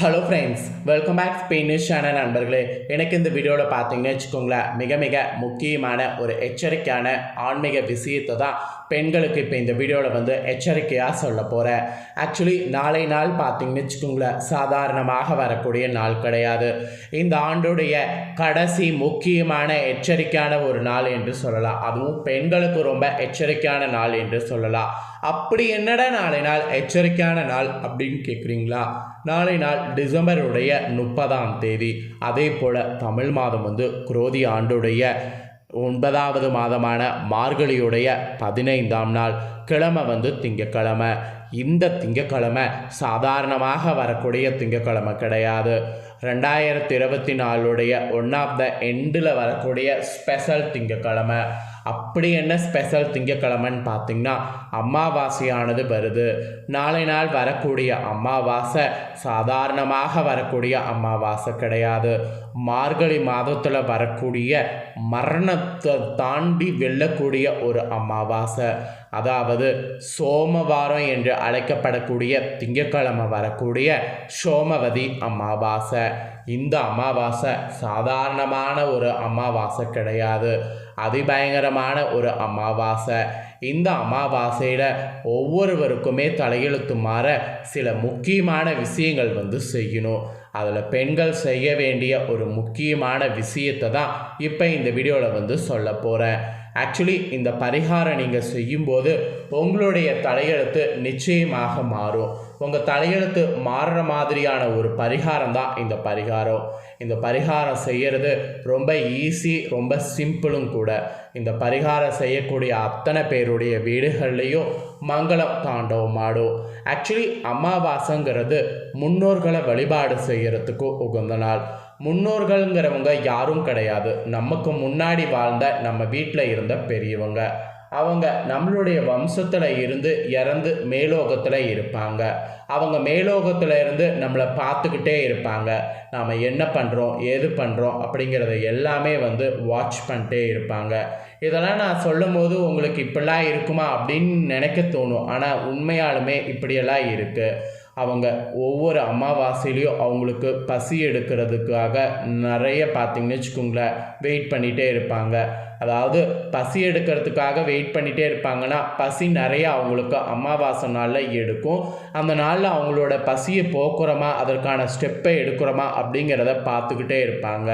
Hello friends welcome back Spanish channel நண்பர்களே. எனக்கு இந்த வீடியோவில் பார்த்தீங்கன்னு வச்சுக்கோங்களேன் மிக மிக முக்கியமான ஒரு எச்சரிக்கையான ஆன்மீக விஷயத்தை தான் பெண்களுக்கு இப்போ இந்த வீடியோவில் வந்து எச்சரிக்கையாக சொல்ல போகிறேன் ஆக்சுவலி நாளை நாள் பார்த்தீங்கன்னு வச்சுக்கோங்களேன் சாதாரணமாக வரக்கூடிய நாள் கிடையாது. இந்த ஆண்டுடைய கடைசி முக்கியமான எச்சரிக்கையான ஒரு நாள் என்று சொல்லலாம். அதுவும் பெண்களுக்கு ரொம்ப எச்சரிக்கையான நாள் என்று சொல்லலாம். அப்படி என்னடா நாளை நாள் எச்சரிக்கையான நாள் அப்படின்னு கேட்குறீங்களா நாளை நாள் டிசம்பருடைய முப்பதாம் தேதி. அதே போல் தமிழ் மாதம் வந்து குரோதி ஆண்டுடைய ஒன்பதாவது மாதமான மார்கழியுடைய பதினைந்தாம் நாள். கிழமை வந்து திங்கக்கிழமை இந்த திங்கக்கிழமை சாதாரணமாக வரக்கூடிய திங்கக்கிழமை கிடையாது. ரெண்டாயிரத்தி இருபத்தி நாலுடைய ஒன் ஆஃப் த எண்டில் வரக்கூடிய ஸ்பெஷல் திங்கக்கிழமை அப்படி என்ன ஸ்பெஷல் திங்கக்கிழமைன்னு பார்த்தீங்கன்னா அமாவாசையானது வருது. நாளை நாள் வரக்கூடிய அமாவாசை சாதாரணமாக வரக்கூடிய அமாவாசை கிடையாது. மார்கழி மாதத்தில் வரக்கூடிய மரணத்தை தாண்டி வெல்லக்கூடிய ஒரு அமாவாசை. அதாவது சோமவாரம் என்று அழைக்கப்படக்கூடிய திங்கட்கிழமை வரக்கூடிய சோமவதி அமாவாசை. இந்த அமாவாசை சாதாரணமான ஒரு அமாவாசை கிடையாது. அதிபயங்கரமான ஒரு அமாவாசை. இந்த அமாவாசையில் ஒவ்வொருவருக்குமே தலையெழுத்து மாற சில முக்கியமான விஷயங்கள் வந்து செய்யணும். அதில் பெண்கள் செய்ய வேண்டிய ஒரு முக்கியமான விஷயத்தை தான் இப்போ இந்த வீடியோவில் வந்து சொல்ல போகிறேன் ஆக்சுவலி இந்த பரிகாரம் நீங்கள் செய்யும்போது உங்களுடைய தலையெழுத்து நிச்சயமாக மாறும். உங்கள் தலையெழுத்து மாறுற மாதிரியான ஒரு பரிகாரம் தான் இந்த பரிகாரம். இந்த பரிகாரம் செய்கிறது ரொம்ப ஈஸி ரொம்ப சிம்பிளும் கூட. இந்த பரிகாரம் செய்யக்கூடிய அத்தனை பேருடைய வீடுகள்லேயும் மங்களம் தாண்டவம் ஆடும். ஆக்சுவலி அமாவாசைங்கிறது முன்னோர்களை வழிபாடு செய்கிறதுக்கும் உகந்த நாள். முன்னோர்கள்ங்கிறவங்க யாரும் கிடையாது. நமக்கு முன்னாடி வாழ்ந்த நம்ம வீட்டில் இருந்த பெரியவங்க. அவங்க நம்மளுடைய வம்சத்தில் இருந்து இறந்து மேலோகத்தில் இருப்பாங்க. அவங்க மேலோகத்தில் இருந்து நம்மளை பார்த்துக்கிட்டே இருப்பாங்க. நாம் என்ன பண்ணுறோம் ஏது பண்ணுறோம் அப்படிங்கிறத எல்லாமே வந்து வாட்ச் பண்ணிட்டே இருப்பாங்க. இதெல்லாம் நான் சொல்லும் போது உங்களுக்கு இப்படிலாம் இருக்குமா அப்படின்னு நினைக்க தோணும். ஆனால் உண்மையாலுமே இப்படியெல்லாம் இருக்குது அவங்க ஒவ்வொரு அமாவாசையிலையும் அவங்களுக்கு பசி எடுக்கிறதுக்காக நிறைய பார்த்தீங்கன்னு வச்சுக்கோங்களேன் வெயிட் பண்ணிகிட்டே இருப்பாங்க. அதாவது பசி எடுக்கிறதுக்காக வெயிட் பண்ணிகிட்டே இருப்பாங்கன்னா பசி நிறைய அவங்களுக்கு அமாவாசை நாளில் எடுக்கும். அந்த நாளில் அவங்களோட பசியை போக்குறோமா அதற்கான ஸ்டெப்பை எடுக்கிறோமா அப்படிங்கிறத பார்த்துக்கிட்டே இருப்பாங்க.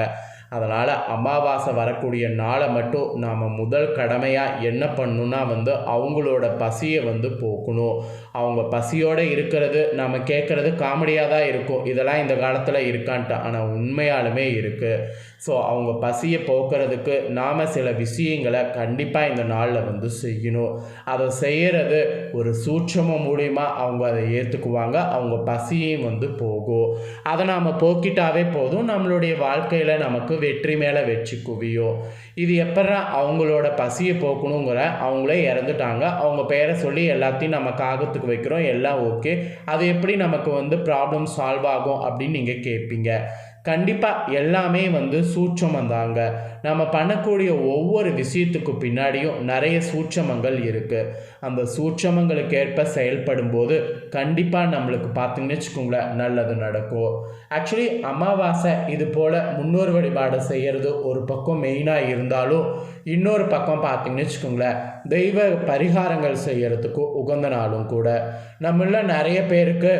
அதனால் அமாவாசை வரக்கூடிய நாளை மட்டும் நாம் முதல் கடமையாக என்ன பண்ணணும்னா வந்து அவங்களோட பசியை வந்து போக்கணும். அவங்க பசியோடு இருக்கிறது நம்ம கேட்குறது காமெடியாக தான் இருக்கும். இதெல்லாம் இந்த காலத்தில் இருக்கான்ட்டு. ஆனால் உண்மையாலுமே இருக்குது ஸோ அவங்க பசியை போக்குறதுக்கு நாம் சில விஷயங்களை கண்டிப்பாக இந்த நாளில் வந்து செய்யணும். அதை செய்கிறது ஒரு சூட்சமம் மூலிமா அவங்க அதை ஏற்றுக்குவாங்க அவங்க பசியும் வந்து போகும். அதை நாம் போக்கிட்டாவே போதும். நம்மளுடைய வாழ்க்கையில் நமக்கு வெற்றி மேலே வெற்றி குவியும் இது எப்படா அவங்களோட பசியை போக்கணுங்கிற அவங்களே இறந்துட்டாங்க. அவங்க பேரை சொல்லி எல்லாத்தையும் நம்ம காகத்துக்கு வைக்கிறோம். எல்லாம் ஓகே அது எப்படி நமக்கு வந்து ப்ராப்ளம் சால்வ் ஆகும் அப்படின்னு நீங்கள் கேட்பீங்க கண்டிப்பாக எல்லாமே வந்து சூட்சமம் தாங்க நம்ம பண்ணக்கூடிய ஒவ்வொரு விஷயத்துக்கு பின்னாடியும் நிறைய சூட்சமங்கள் இருக்குது அந்த சூட்சமங்களுக்கு ஏற்ப செயல்படும் போது கண்டிப்பாக நம்மளுக்கு பார்த்தீங்கன்னு வச்சுக்கோங்களேன் நல்லது நடக்கும். ஆக்சுவலி அமாவாசை இது போல் முன்னோர் வழிபாடு செய்கிறது ஒரு பக்கம் மெயினாக இருந்தாலும் இன்னொரு பக்கம் பார்த்தீங்கன்னு வச்சுக்கோங்களேன் தெய்வ பரிகாரங்கள் செய்கிறதுக்கும் உகந்த நாளும் கூட. நம்மள நிறைய பேருக்கு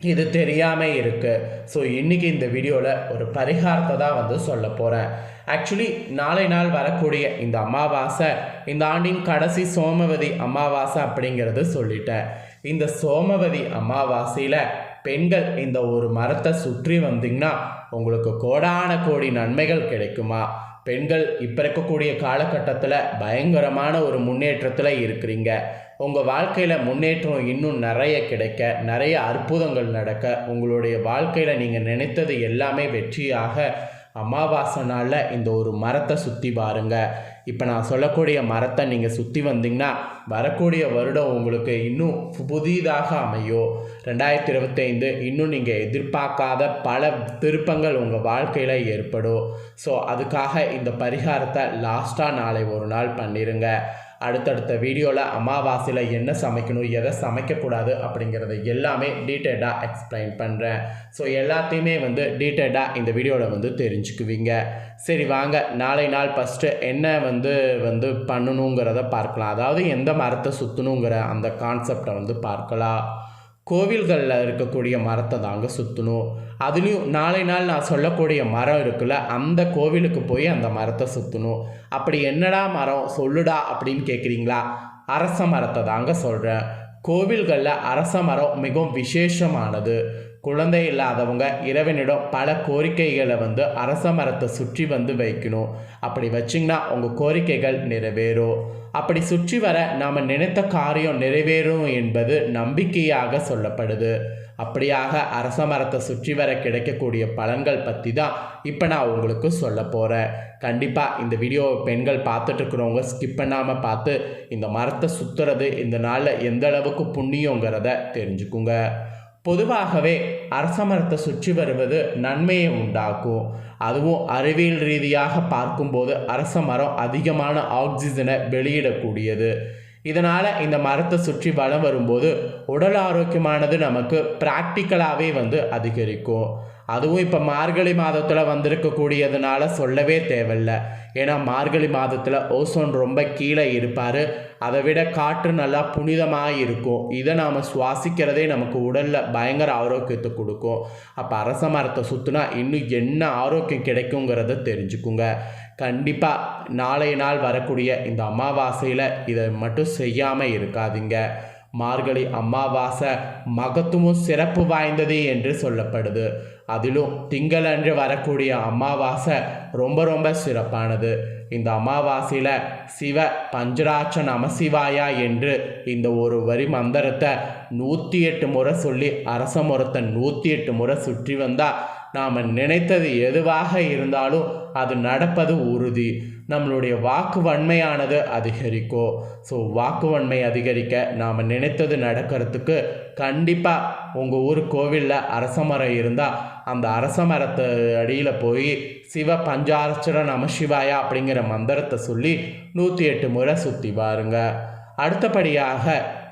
இது தெரியாமல் இருக்குது ஸோ இன்றைக்கி இந்த வீடியோவில் ஒரு பரிகாரத்தை தான் வந்து சொல்ல போகிறேன் ஆக்சுவலி நாளை நாள் வரக்கூடிய இந்த அமாவாசை இந்த ஆண்டின் கடைசி சோமவதி அமாவாசை அப்படிங்கிறது சொல்லிட்டேன். இந்த சோமவதி அமாவாசையில் பெண்கள் இந்த ஒரு மரத்தை சுற்றி வந்தீங்கன்னா உங்களுக்கு கோடான கோடி நன்மைகள் கிடைக்குமா? பெண்கள் இப்போ இருக்கக்கூடிய காலகட்டத்தில் பயங்கரமான ஒரு முன்னேற்றத்தில் இருக்கிறீங்க. உங்கள் வாழ்க்கையில் முன்னேற்றம் இன்னும் நிறைய கிடைக்க நிறைய அற்புதங்கள் நடக்க உங்களுடைய வாழ்க்கையில் நீங்கள் நினைத்தது எல்லாமே வெற்றியாக அமாவாசை நாளில் இந்த ஒரு மரத்தை சுற்றி பாருங்க. இப்போ நான் சொல்லக்கூடிய மரத்தை நீங்கள் சுற்றி வந்தீங்கன்னா வரக்கூடிய வருடம் உங்களுக்கு இன்னும் புதிதாக அமையும் ரெண்டாயிரத்தி இருபத்தைந்து இன்னும் நீங்கள் எதிர்பார்க்காத பல திருப்பங்கள் உங்கள் வாழ்க்கையில் ஏற்படும். ஸோ அதுக்காக இந்த பரிகாரத்தை லாஸ்ட்டாக நாளை ஒரு நாள் பண்ணிடுங்க அடுத்தடுத்த வீடியோவில் அமாவாசையில் என்ன சமைக்கணும் எதை சமைக்கக்கூடாது அப்படிங்கிறத எல்லாமே டீட்டெயிலாக எக்ஸ்பிளைன் பண்ணுறேன் ஸோ எல்லாத்தையுமே வந்து டீட்டெயிலாக இந்த வீடியோவில் வந்து தெரிஞ்சுக்குவீங்க. சரி வாங்க. நாளை நாள் ஃபஸ்ட்டு என்ன வந்து வந்து பண்ணணுங்கிறத பார்க்கலாம். அதாவது எந்த மரத்தை சுற்றணுங்கிற அந்த கான்செப்டை வந்து பார்க்கலாம். கோவில்களில் இருக்கக்கூடிய மரத்தை தாங்க சுற்றணும் அதுலேயும் நாளை நாள் நான் சொல்லக்கூடிய மரம் இருக்குல்ல அந்த கோவிலுக்கு போய் அந்த மரத்தை சுற்றணும் அப்படி என்னடா மரம்? சொல்லுடா அப்படின்னு கேட்குறீங்களா அரச மரத்தை தாங்க சொல்கிறேன் கோவில்களில் அரச மரம் மிகவும் விசேஷமானது. குழந்தை இல்லாதவங்க இறைவனிடம் பல கோரிக்கைகளை வந்து அரச மரத்தை சுற்றி வந்து வைக்கணும். அப்படி வச்சிங்கன்னா உங்கள் கோரிக்கைகள் நிறைவேறும். அப்படி சுற்றி வர நாம் நினைத்த காரியம் நிறைவேறும் என்பது நம்பிக்கையாக சொல்லப்படுது. அப்படியாக அரச மரத்தை சுற்றி வர கிடைக்கக்கூடிய பலன்கள் பற்றி தான் இப்போ நான் உங்களுக்கு சொல்ல போகிறேன் கண்டிப்பாக இந்த வீடியோ பெண்கள் பார்த்துட்ருக்குறவங்க ஸ்கிப் பண்ணாமல் பார்த்து இந்த மரத்தை சுற்றுறது இந்த நாளில் எந்த அளவுக்கு புண்ணியங்கிறத தெரிஞ்சுக்குங்க. பொதுவாகவே அரச மரத்தை சுற்றி வருவது நன்மையை உண்டாக்கும். அதுவும் அறிவியல் ரீதியாக பார்க்கும்போது அரச மரம் அதிகமான ஆக்சிஜனை வெளியிடக்கூடியது. இதனால் இந்த மரத்தை சுற்றி வளம் வரும்போது உடல் ஆரோக்கியமானது நமக்கு ப்ராக்டிக்கலாகவே வந்து அதிகரிக்கும். அதுவும் இப்போ மார்கழி மாதத்தில் வந்திருக்கக்கூடியதுனால சொல்லவே தேவையில்ல. ஏன்னா மார்கழி மாதத்தில் ஓசோன் ரொம்ப கீழே இருப்பார். அதை விட காற்று நல்லா புனிதமாக இருக்கும். இதை நாம் சுவாசிக்கிறதே நமக்கு உடலில் பயங்கர ஆரோக்கியத்தை கொடுக்கும். அப்போ அரச மரத்தை சுற்றினா இன்னும் என்ன ஆரோக்கியம் கிடைக்குங்கிறத தெரிஞ்சுக்குங்க. கண்டிப்பாக நாளைய நாள் வரக்கூடிய இந்த அமாவாசையில் இதை மட்டும் செய்யாமல் இருக்காதீங்க. மார்கழி அமாவாசை மகத்துவம் சிறப்பு வாய்ந்தது என்று சொல்லப்படுது. அதிலும் திங்களன்று வரக்கூடிய அமாவாசை ரொம்ப ரொம்ப சிறப்பானது. இந்த அமாவாசையில் சிவ பஞ்சராட்ச நமசிவாயா என்று இந்த ஒரு வரி மந்திரத்தை நூற்றி எட்டு முறை சொல்லி அரச முறத்தை நூற்றி எட்டு முறை சுற்றி வந்தால் நாம் நினைத்தது எதுவாக இருந்தாலும் அது நடப்பது உறுதி. நம்மளுடைய வாக்கு வன்மையானது அதிகரிக்கும் ஸோ வாக்கு வன்மை அதிகரிக்க நாம் நினைத்தது நடக்கிறதுக்கு கண்டிப்பாக உங்கள் ஊர் கோவிலில் அரச மரம் இருந்தால் அந்த அரச மரத்து அடியில் போய் சிவ பஞ்சாரச்சர நமசிவாயா அப்படிங்கிற மந்திரத்தை சொல்லி நூற்றி எட்டு முறை சுற்றி பாருங்க. அடுத்தபடியாக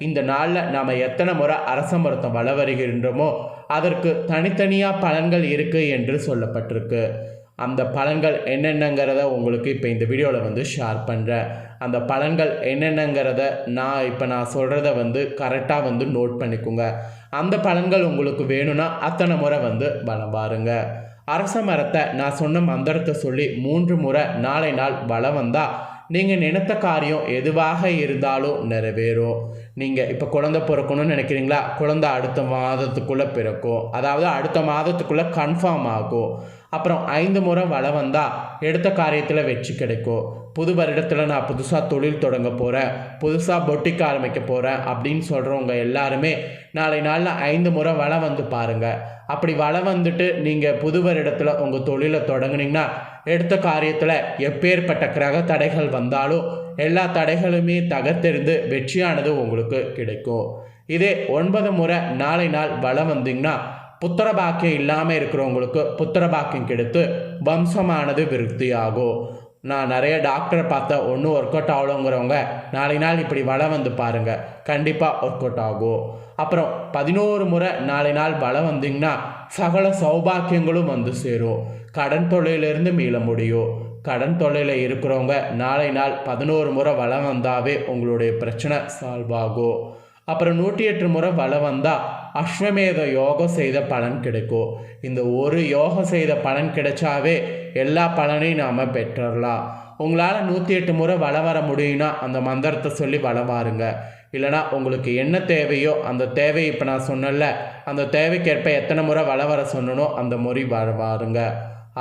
இந்த நாளில் நாம் எத்தனை முறை அரச மரத்தை வள வருகின்றோமோ அதற்கு தனித்தனியாக பலன்கள் இருக்குது என்று சொல்லப்பட்டிருக்கு. அந்த பலன்கள் என்னென்னங்கிறத உங்களுக்கு இப்போ இந்த வீடியோவில் வந்து ஷேர் பண்ணுறேன் அந்த பலன்கள் என்னென்னங்கிறத நான் இப்போ நான் சொல்கிறத வந்து கரெக்டாக வந்து நோட் பண்ணிக்கோங்க. அந்த பலன்கள் உங்களுக்கு வேணும்னா அத்தனை முறை வந்து வளம் பாருங்க அரச மரத்தை நான் சொன்ன மந்திரத்தை சொல்லி மூன்று முறை நாளை நாள் வளம் வந்தால் நீங்கள் நினைத்த காரியம் எதுவாக இருந்தாலும் நிறைவேறும். நீங்கள் இப்போ குழந்தை பிறக்கணும்னு நினைக்கிறீங்களா? குழந்தை அடுத்த மாதத்துக்குள்ளே பிறக்கும். அதாவது அடுத்த மாதத்துக்குள்ளே கன்ஃபார்ம் ஆகும். அப்புறம் ஐந்து முறை வளம் வந்தால் எடுத்த காரியத்தில் வெற்றி கிடைக்கும் புது வருடத்தில் நான் புதுசாக தொழில் தொடங்க போகிறேன் புதுசாக பொட்டிக்க ஆரம்பிக்க போகிறேன் அப்படின்னு சொல்கிறவங்க எல்லாருமே நாளை நாளில் ஐந்து முறை வளம் வந்து பாருங்கள் அப்படி வளம் வந்துட்டு நீங்கள் புது வருடத்தில் உங்கள் தொழிலை தொடங்குனீங்கன்னா எடுத்த காரியத்தில் எப்பேற்பட்ட கிரக தடைகள் வந்தாலும் எல்லா தடைகளுமே தகர்த்தெறிந்து வெற்றியானது உங்களுக்கு கிடைக்கும். இதே ஒன்பது முறை நாளை நாள் வளம் வந்தீங்கன்னா புத்திர பாக்கியம் இல்லாமல் இருக்கிறவங்களுக்கு புத்திர பாக்கியம் கெடுத்து வம்சமானது விருத்தியாகும் நான் நிறைய டாக்டரை பார்த்தேன் ஒன்றும் ஒர்க் அவுட் ஆகலோங்கிறவங்க நாளை நாள் இப்படி வளம் வந்து பாருங்கள் கண்டிப்பாக ஒர்க் அவுட் ஆகும் அப்புறம் பதினோரு முறை நாளை நாள் வளம் வந்தீங்கன்னா சகல சௌபாக்கியங்களும் வந்து சேரும். கடன் தொழிலிருந்து மீள முடியும் கடன் தொழிலில் இருக்கிறவங்க நாளை நாள் பதினோரு முறை வளம் வந்தாவே உங்களுடைய பிரச்சனை சால்வ் ஆகும். அப்புறம் நூற்றி எட்டு முறை வலை வந்தால் அஸ்வமேத யோகம் செய்த பலன் கிடைக்கும். இந்த ஒரு யோகம் செய்த பலன் கிடைச்சாவே எல்லா பலனையும் நாம் பெற்றுடலாம் உங்களால் நூற்றி எட்டு முறை வலை வர முடியும்னா அந்த மந்திரத்தை சொல்லி வலை வாருங்க. இல்லைனா உங்களுக்கு என்ன தேவையோ அந்த தேவை இப்போ நான் சொன்னல அந்த தேவைக்கேற்ப எத்தனை முறை வலை வர சொன்னனோ அந்த முறை வர வாருங்க.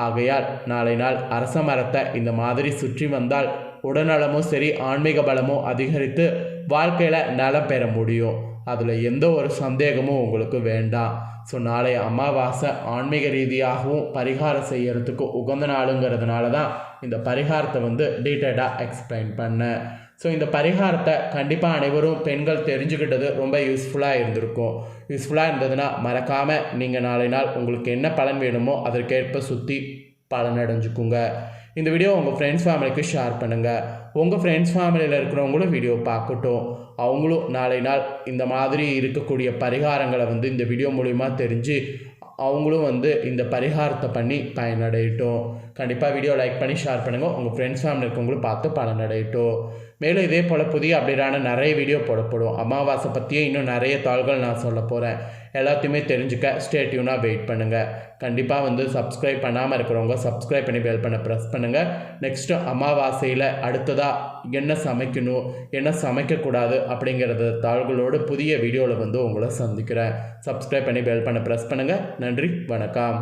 ஆகையால் நாளை நாள் அரச மரத்தை இந்த மாதிரி சுற்றி வந்தால் உடல்நலமும் சரி ஆன்மீக பலமும் அதிகரித்து வாழ்க்கையில் நலம் பெற முடியும். அதில் எந்த ஒரு சந்தேகமும் உங்களுக்கு வேண்டாம். ஸோ நாளை அமாவாசை ஆன்மீக ரீதியாகவும் பரிகாரம் செய்யறதுக்கு உகந்த நாளுங்கிறதுனால தான் இந்த பரிகாரத்தை வந்து டீட்டெயிலாக எக்ஸ்பிளைன் பண்ணேன். ஸோ இந்த பரிகாரத்தை கண்டிப்பாக அனைவரும் பெண்கள் தெரிஞ்சுக்கிட்டது ரொம்ப யூஸ்ஃபுல்லாக இருந்திருக்கும். யூஸ்ஃபுல்லாக இருந்ததுன்னா மறக்காமல் நீங்கள் நாளை நாள் உங்களுக்கு என்ன பலன் வேணுமோ அதற்கேற்ப சுற்றி பலனடைஞ்சுக்குங்க இந்த வீடியோ உங்கள் ஃப்ரெண்ட்ஸ் ஃபேமிலிக்கு ஷேர் பண்ணுங்கள் உங்கள் ஃப்ரெண்ட்ஸ் ஃபேமிலியில் இருக்கிறவங்களும் வீடியோ பார்க்கட்டும். அவங்களும் நாளை நாள் இந்த மாதிரி இருக்கக்கூடிய பரிகாரங்களை வந்து இந்த வீடியோ மூலிமா தெரிஞ்சு அவங்களும் வந்து இந்த பரிகாரத்தை பண்ணி பயனடையட்டும். கண்டிப்பாக வீடியோ லைக் பண்ணி ஷேர் பண்ணுங்கள் உங்கள் ஃப்ரெண்ட்ஸ் ஃபேமிலி இருக்கவங்களும் பார்த்து பலனடையட்டும். மேலும் இதே போல் புதிய அப்டேட்டான நிறைய வீடியோ போடப்படும். அமாவாசை பற்றியே இன்னும் நிறைய தாள்கள் நான் சொல்ல போகிறேன் எல்லாத்தையுமே தெரிஞ்சுக்க ஸ்டேட்யூனாக வெயிட் பண்ணுங்கள் கண்டிப்பாக வந்து சப்ஸ்கிரைப் பண்ணாமல் இருக்கிறவங்க சப்ஸ்கிரைப் பண்ணி பெல் பண்ண ப்ரெஸ் பண்ணுங்கள் நெக்ஸ்ட்டு அமாவாசையில் அடுத்ததாக என்ன சமைக்கணும் என்ன சமைக்கக்கூடாது அப்படிங்கிறத தாள்களோடு புதிய வீடியோவில் வந்து உங்களை சந்திக்கிறேன். சப்ஸ்கிரைப் பண்ணி பெல் பண்ண ப்ரெஸ் பண்ணுங்கள் நன்றி வணக்கம்.